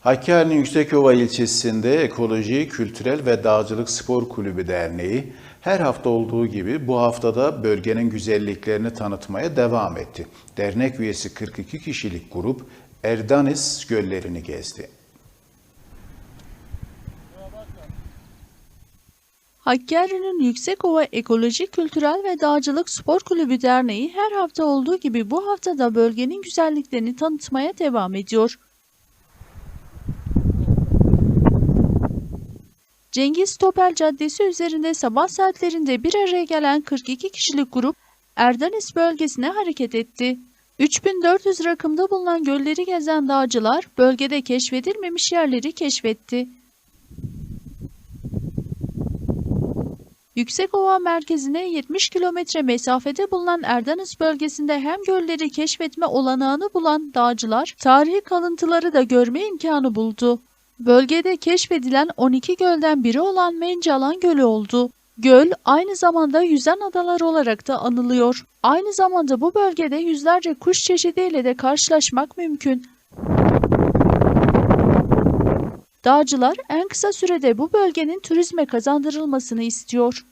Hakkari'nin Yüksekova ilçesinde Ekoloji, Kültürel ve Dağcılık Spor Kulübü Derneği her hafta olduğu gibi bu haftada bölgenin güzelliklerini tanıtmaya devam etti. Dernek üyesi 42 kişilik grup Erdanis göllerini gezdi. Hakkari'nin Yüksekova Ekoloji, Kültürel ve Dağcılık Spor Kulübü Derneği her hafta olduğu gibi bu haftada bölgenin güzelliklerini tanıtmaya devam ediyor. Cengiz Topel Caddesi üzerinde sabah saatlerinde bir araya gelen 42 kişilik grup Erdanis bölgesine hareket etti. 3400 rakımda bulunan gölleri gezen dağcılar bölgede keşfedilmemiş yerleri keşfetti. Yüksekova merkezine 70 kilometre mesafede bulunan Erdanis bölgesinde hem gölleri keşfetme olanağını bulan dağcılar, tarihi kalıntıları da görme imkanı buldu. Bölgede keşfedilen 12 gölden biri olan Mencalan Gölü oldu. Göl aynı zamanda yüzen adalar olarak da anılıyor. Aynı zamanda bu bölgede yüzlerce kuş çeşidiyle de karşılaşmak mümkün. Dağcılar en kısa sürede bu bölgenin turizme kazandırılmasını istiyor.